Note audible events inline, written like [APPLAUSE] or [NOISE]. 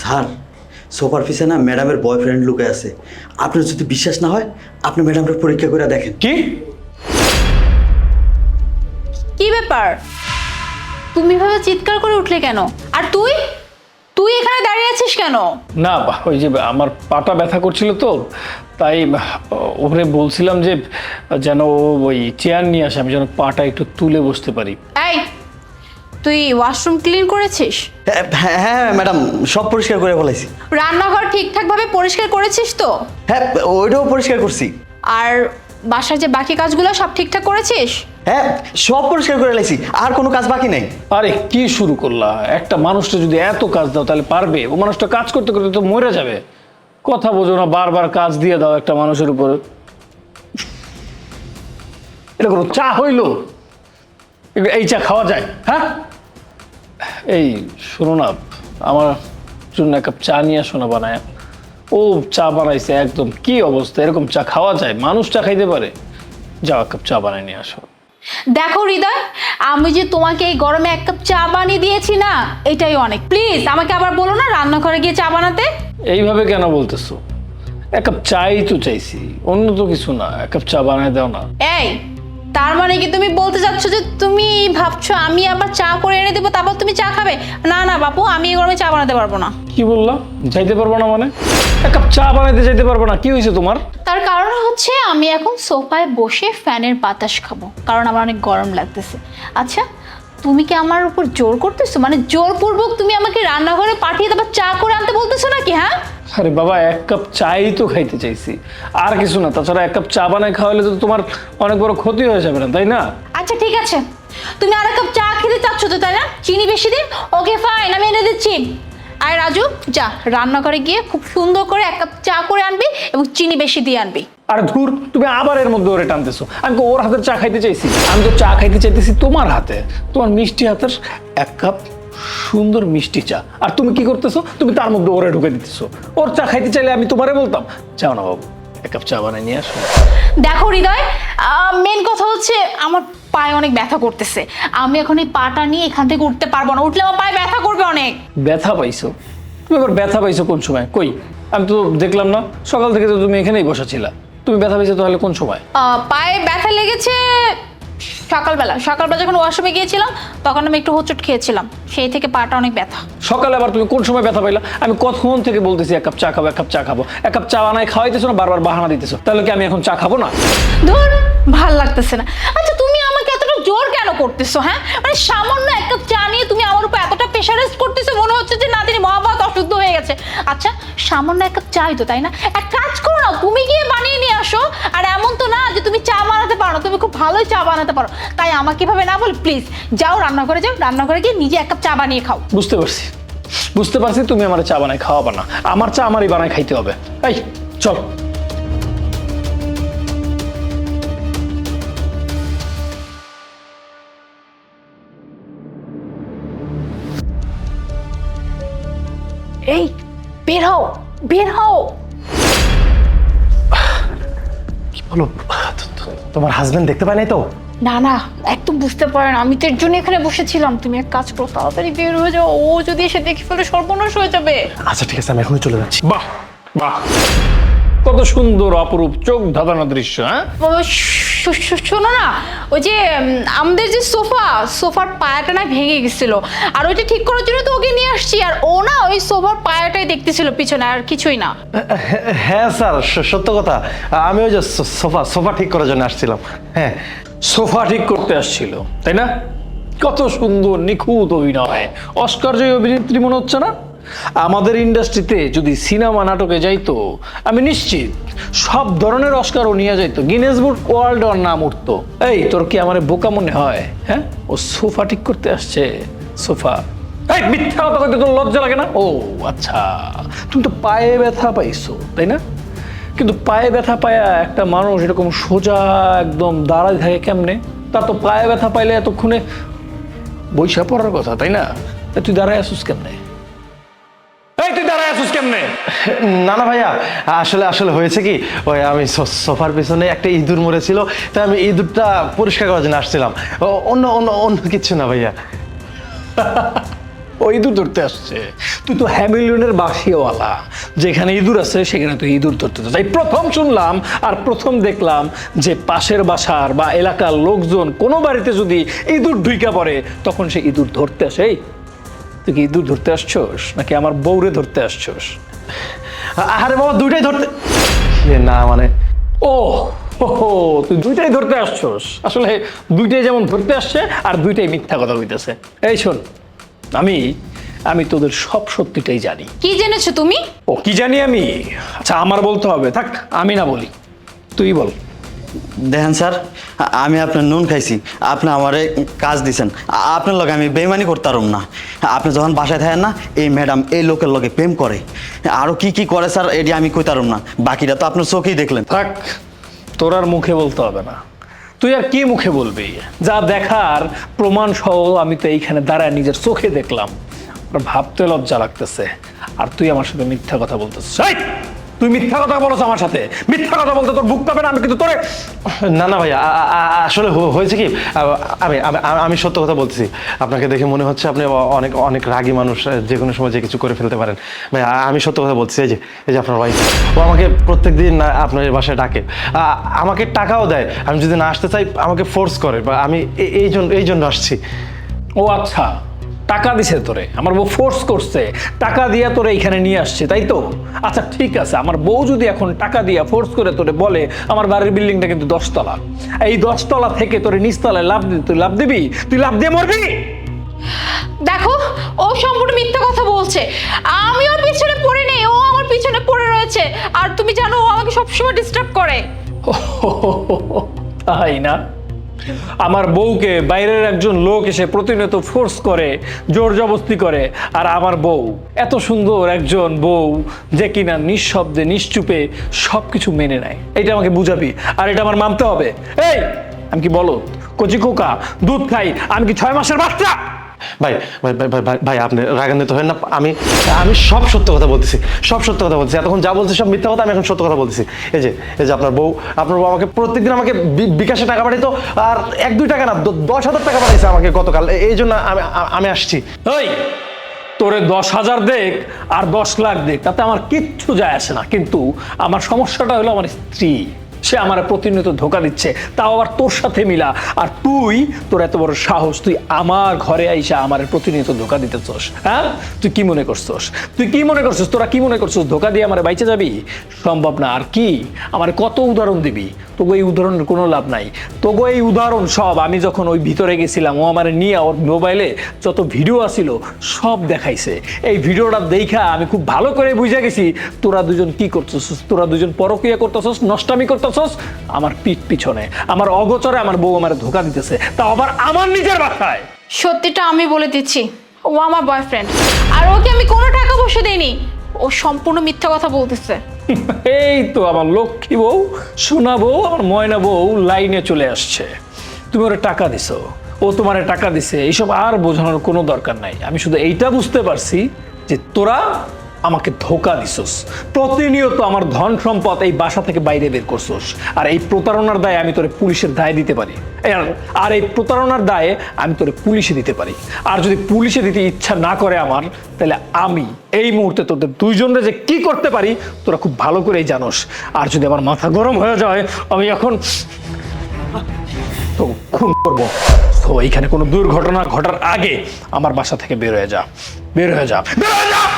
Sir. সোফার পিছে না ম্যাডামের বয়ফ্রেন্ড লুকে আছে। আপনার যদি বিশ্বাস না হয় আপনি ম্যাডামকে পরীক্ষা করে দেখেন। কি? কি ব্যাপার? তুমি ভাবে চিৎকার করে উঠলে কেন? আর তুই? তুই এখানে দাঁড়িয়ে আছিস কেন? না বা, ওই যে আমার পাটা ব্যথা করছিল তো তাই ওরে বলছিলাম যে যেন ও ওই চেয়ার নিয়ে আসে আমি যেন পাটা একটু তুলে বসতে পারি। এই তুই ওয়াশরুম ক্লিন করেছিস? হ্যাঁ হ্যাঁ, হ্যাঁ ম্যাডাম সব পরিষ্কার করে বলাইছি রান্নাঘর ঠিকঠাকভাবে পরিষ্কার করেছিস তো? হ্যাঁ ওইটাও পরিষ্কার করছি। আর বাসার যে বাকি কাজগুলো সব ঠিকঠাক করেছিস? হ্যাঁ সব পরিষ্কার করে লাইছি আর কোনো কাজ বাকি নেই। আরে কি শুরু করলা? একটা মানুষটা যদি এত কাজ দাও তাহলে পারবে? ও মানুষটা কাজ করতে করতে তো মরে যাবে। কথা বোঝো না বারবার কাজ দিয়ে দাও একটা মানুষের উপর। এটা কোনো চা হইল? এই চা খাওয়া যায় হ্যাঁ? এই শোনো না আমার জন্য এক কাপ চা নিয়ে আসো না বানায়। ও চা বানাইছে একদম কি অবস্থা? এরকম চা খাওয়া যায়? মানুষ চা খাইতে পারে? যাও এক কাপ চা বানাই নিয়ে আসো। দেখো হৃদয় আমি যে তোমাকে এই গরমে এক কাপ চা বানিয়ে দিয়েছি না এটাই অনেক। প্লিজ আমাকে আবার বলো না রান্নাঘরে গিয়ে চা বানাতে? এইভাবে কেন বলতেছো? এক কাপ চাই তো চাইছি অন্য তো কিছু না এক কাপ চা বানায় দাও না। এই তার মানে কি তুমি বলতে চাচ্ছ যে তুমি ভাবছ আমি আবার চা করে এনে দেবো তারপর তুমি চা খাবে? না না বাপু আমি এই গরমে চা বানাতে পারব না। কি বললাম যাইতে পারব না মানে? এক কাপ চা বানাইতে যাইতে পারব না কি হয়েছে তোমার? তার কারণ হচ্ছে আমি এখন সোফায় বসে ফ্যানের বাতাস খাব কারণ আমার অনেক গরম লাগতেছে। আচ্ছা তুমি কি আমার উপর জোর করতেছো? মানে জোর জোরপূর্বক তুমি আমাকে রান্নাঘরে পাঠিয়ে তারপর চা করে আনতে বলতেছো নাকি হ্যাঁ? আরে বাবা এক কাপ চাই তো খাইতে চাইছি। আর কিছু না তাছাড়া এক কাপ চা বানায় খাওয়ালে তো তোমার অনেক বড় ক্ষতি হয়ে যাবে না তাই না? ঠিক আছে। তুমি আর এক কাপ চা খেতে চাচ্ছ তো তাই না? চিনি বেশি দিন? ওকে ফাইন আমি এনে দিচ্ছি। আর রাজু যা রান্নাঘরে গিয়ে খুব সুন্দর করে এক কাপ চা করে আনবি এবং চিনি বেশি দিয়ে আনবি। আর ধুর তুমি আবার এর মধ্যে ওরে টানতেছো। আমি তো ওর হাতের চা খাইতে চাইছি। আমি তো চা খাইতে চাইতেছি তোমার হাতে। তোমার মিষ্টি হাতের এক কাপ সুন্দর মিষ্টি চা। আর তুমি কি করতেছো? তুমি তার মধ্যে ওরে ঢুকে দিতেছো। ওর চা খাইতে চাইলে আমি তোমারে বলতাম চাও না বাবু এক কাপ চা বানাই নিয়ে আসো। দেখো হৃদয় মেন কথা হচ্ছে আমার পায়ে অনেক ব্যথা করতেছে। আমি এখন এই পাটা নিয়ে এখান থেকে উঠতে পারব না। উঠলে আমার পায়ে ব্যথা করবে অনেক। ব্যথা পাইছো? তুমি আবার ব্যথা পাইছো কোন সময়? কই? আমি তো দেখলাম না। সকাল থেকে তো তুমি এখানেই বসা ছিলা তুমি ব্যথা পাইছো তাহলে কোন সময়? আহ, পায়ে ব্যথা লেগেছে সকালবেলা। সকালবেলা যখন ওয়াশরুমে গিয়েছিলাম তখন আমি একটু হোঁচট খেয়েছিলাম। সেই থেকে পাটা অনেক ব্যথা। সকালে আবার তুমি কোন সময় ব্যথা পাইলা? আমি কতক্ষণ থেকে বলতেছি এক কাপ চা খাব এক কাপ চা খাব? এক কাপ চা বানায় খাওয়াইতেছো না বারবার বাহানা দিতেছো? তাহলে কি আমি এখন চা খাব না? ধর ভালো লাগতেছে না। আচ্ছা তুমি আমাকে এতটা জোর কেন করতেছো হ্যাঁ? মানে সামান্য এক কাপ চা নিয়ে তুমি আমার উপর এতটা প্রেশারাইজ করতেছো, মনে হচ্ছে যে না, তিনি মহাভারত অশুদ্ধ হয়ে গেছে। আচ্ছা সামান্য এক কাপ চাই তো, তাই না? এক কাজ করো না, তুমি গিয়ে বানিয়ে নিয়ে আসো, আর এমন তো না যে তুমি চা বানাতে পারো তুমি খুব ভালোই চা বানাতে পারো। তাই আমাকে ভাবে না বল প্লিজ যাও রান্না রান্নাঘরে, যাও রান্না রান্নাঘরে গিয়ে নিজে এক কাপ চা বানিয়ে খাও। বুঝতে পারছি। বুঝতে পারছি তুমি আমার চা বানায় খাওয়াবা না। আমার চা আমারই বানায় খাইতে হবে। এই, চল। এই বের হও বের হও। কি বলো? তোমার হাজবেন্ড দেখতে পায় নাই তো? না না একদম বুঝতে পারেন আমি তো এর জন্য এখানে বসেছিলাম। তুমি এক কাজ করো তাড়াতাড়ি বের হয়ে যাও। ও যদি এসে দেখে ফেলে সর্বনাশ হয়ে যাবে। আচ্ছা ঠিক আছে আমি এখনই চলে যাচ্ছি। বাহ বাহ। কত সুন্দর অপরূপ চোখ ধাঁধানো দৃশ্য হ্যাঁ? শোনো না ওই যে আমাদের যে সোফা সোফার পায়াটা না ভেঙে গেছিল। আর ওইটা ঠিক করার জন্য তো ওকে নিয়ে আসছি আর ও না ওই সোফার পায়াটাই দেখতেছিল পিছনে আর কিছুই না। হ্যাঁ স্যার সত্য কথা। আমি ওই যে সোফা সোফা ঠিক করার জন্য আসছিলাম। হ্যাঁ। সোফা ঠিক করতে আসছিল তাই না? কত সুন্দর নিখুঁত অভিনয়। অস্কার জয়ী অভিনেত্রী মনে হচ্ছে না? আমাদের ইন্ডাস্ট্রিতে যদি সিনেমা নাটকে যাইতো, আমি নিশ্চিত সব ধরনের অস্কারও নিয়ে যাইতো। গিনেস বুক ওয়ার্ল্ড ওর নাম উঠতো। এই, তোর কি আমার বোকা মনে হয়? হ্যাঁ? ও সোফা ঠিক করতে আসছে। সোফা। এই, মিথ্যা কথা কইতে তোর লজ্জা লাগে না? ও আচ্ছা। তুমি তো পায়ে ব্যথা পাইছো, তাই না? কিন্তু পায়ে ব্যথা পায়া একটা মানুষ এরকম সোজা একদম দাঁড়ায় থাকে কেমনে? তার তো পায়ে ব্যথা পাইলে এতক্ষণে বৈশা পড়ার কথা, তাই না? তুই দাঁড়ায় আসুস কেমনে? কেমনে? না না ভাইয়া আসলে আসলে হয়েছে কি ওই আমি সোফার পিছনে একটা ইঁদুর মরেছিল তাই আমি ইঁদুরটা পরিষ্কার করার জন্য আসছিলাম। অন্য অন্য অন্য কিচ্ছু না ভাইয়া। ও ইঁদুর ধরতে আসছে। তুই তো হ্যামিলিয়নের বাসিওয়ালা যেখানে ইঁদুর আছে সেখানে তুই ইঁদুর ধরতে তাই প্রথম শুনলাম আর প্রথম দেখলাম যে পাশের বাসার বা এলাকার লোকজন কোনো বাড়িতে যদি ইঁদুর ঢুইকা পড়ে তখন সে ইঁদুর ধরতে আসে। এই, তুই কি ইঁদুর ধরতে আসছোস? নাকি আমার বউরে ধরতে আসছোস? আরে বাবা দুইটাই ধরতে না মানে ও হো, তুই দুইটাই ধরতে আসছোস? আসলে দুইটাই যেমন ধরতে আসছে আর দুইটাই মিথ্যা কথা হইতেছে এই শোন আমি আমি তোদের সব সত্যিটাই জানি। কি জেনেছো তুমি? ও কি জানি আমি? আচ্ছা আমার বলতে হবে। থাক আমি না বলি। তুই বল। দেখেন স্যার, আমি আপনার নুন খাইছি। আপনি আমারে কাজ দিছেন। আপনার লগে আমি বেইমানি করতারম না। আপনি যখন বাসায় থাকেন না, এই ম্যাডাম এই লোকের লগে প্রেম করে। আরও কি কি করে স্যার, এটি আমি কইতারম না। বাকিটা তো আপনার চোখেই দেখলেন। থাক, তোর আর মুখে বলতে হবে না। তুই আর কি মুখে বলবি? যা দেখার প্রমাণ সহ আমি তো এইখানে দাঁড়ায় নিজের চোখে দেখলাম। ভাবতে লজ্জা লাগতেছে। আর তুই আমার সাথে মিথ্যা কথা বলতেছিস। তুই মিথ্যা কথা বলছ আমার সাথে। মিথ্যা কথা বলতে তোর বুক পাবে না, আমি কিন্তু তোরে না না ভাই আ- আ- আ- আসলে হয়েছে কি? আমি, আমি- সত্য কথা বলছি আপনাকে দেখে মনে হচ্ছে আপনি অনেক অনেক রাগী মানুষ যে কোনো সময় যে কিছু করে ফেলতে পারেন। ভাই আমি সত্য কথা বলছি এই যে এই যে আপনার ভাই ও আমাকে প্রত্যেক দিন আপনার বাসায় ডাকে। আমাকে টাকাও দেয়। আমি যদি না আসতে চাই, আমাকে ফোর্স করে। বা আমি এই জন্য এই জন্য আসছি। ও আচ্ছা। টাকা দিছে তোরে আমার বউ ফোর্স করছে টাকা দিয়া তোরে এখানে নিয়ে আসছে তাই তো? আচ্ছা ঠিক আছে আমার বউ যদি এখন টাকা দিয়া ফোর্স করে তোরে বলে আমার বাড়ির বিল্ডিংটা কিন্তু দশতলা। এই দশতলা থেকে তোরে নিচতলায় লাভ দিবি তুই লাভ দিবি? তুই লাভ দিয়ে মরবি? দেখো ও সম্পূর্ণ মিথ্যা কথা বলছে। আমি ওর পিছনে পড়ে নেই ও আমার পিছনে পড়ে রয়েছে। আর তুমি জানো ও আমাকে সবসময় ডিস্টার্ব করে। [LAUGHS] তাই না? আমার বউকে বাইরের একজন লোক এসে প্রতিনিয়ত ফোর্স করে, জোর জবস্তি করে, আর আমার বউ, এত সুন্দর একজন বউ যে কিনা নিঃশব্দে, নিশ্চুপে সব কিছু মেনে নেয়। এটা আমাকে বুঝাবি, আর এটা আমার মানতে হবে। এই, আমি কি বলো কচি কোকা দুধ খাই, আমি কি ছয় মাসের বাচ্চা? ভাই ভাই আপনি রাগান্বিত হন না। আমি আমি সব সত্য কথা বলতেছি, সব সত্য কথা বলতেছি। এতক্ষণ যা বলছি সব মিথ্যা কথা, আমি এখন সত্য কথা বলতেছি। এই যে এই যে আপনার বউ আপনার বউ আমাকে প্রত্যেকদিন আমাকে বিকাশে টাকা পাঠাইতো, আর এক, দুই টাকা না দশ হাজার টাকা পাঠাইছে আমাকে গতকাল। এই জন্য আমি আমি আসছি। ওই তোরে দশ হাজার দেখ, আর দশ লাখ দেখ, তাতে আমার কিচ্ছু যায় আসে না। কিন্তু আমার সমস্যাটা হলো আমার স্ত্রী। সে আমার প্রতিনিয়ত ধোকা দিচ্ছে। তাও আবার তোর সাথে মিলা। আর তুই, তোর এত বড় সাহস, তুই আমার ঘরে আইসা আমার প্রতিনিয়ত ধোকা দিতেছস হ্যাঁ? তুই কি মনে করছস? তুই কি মনে করছস? তোরা কি মনে করছস? ধোকা দিয়ে আমার বাইচে যাবি? সম্ভব না। আর কি? আমার কত উদাহরণ দিবি? তোকে এই উদাহরণের কোনো লাভ নাই। তোকে এই উদাহরণ সব, আমি যখন ওই ভিতরে গেছিলাম, ও আমার নিয়ে ওর মোবাইলে যত ভিডিও আসিল সব দেখাইছে। এই ভিডিওটা দেখা আমি খুব ভালো করে বুঝে গেছি। তোরা দুজন কি করতেছস? তোরা দুজন পরক্রিয়া করতেছস? নষ্টামি করতেছস আমার পিঠ পিছনে আমার অগোচরে আমার বউ আমার ধোকা দিতেছে তা আবার আমার নিজের বাসায়। সত্যিটা আমি বলে দিচ্ছি ও আমার বয়ফ্রেন্ড আর ওকে আমি কোনো টাকা পয়সা দেইনি ও সম্পূর্ণ মিথ্যা কথা বলতেছে। [LAUGHS] এই তো আমার লক্ষ্মী বউ সোনা বউ আমার ময়না বউ লাইনে চলে আসছে। তুমি ওরা টাকা দিছো ও তোমারে টাকা দিছে এইসব আর বোঝানোর কোনো দরকার নাই। আমি শুধু এইটা বুঝতে পারছি যে তোরা আমাকে ধোকা দিছস। প্রতিনিয়ত আমার ধন সম্পদ এই বাসা থেকে বাইরে বের করছস। আর এই প্রতারণার দায়ে আমি তোরে পুলিশের দায় দিতে পারি। আর- এই প্রতারণার দায়ে আমি তোরে পুলিশে দিতে পারি। আর যদি পুলিশে দিতে ইচ্ছা না করে আমার, তাহলে আমি এই মুহূর্তে তোদের দুইজনের যে কি করতে পারি, তোরা খুব ভালো করেই জানোস। আর যদি আমার মাথা গরম হয়ে যায়, আমি এখন তো খুন করব। তো এইখানে কোনো দুর্ঘটনা ঘটার আগে আমার বাসা থেকে বের হয়ে যা। বের হয়ে যা। বের হয়ে যা!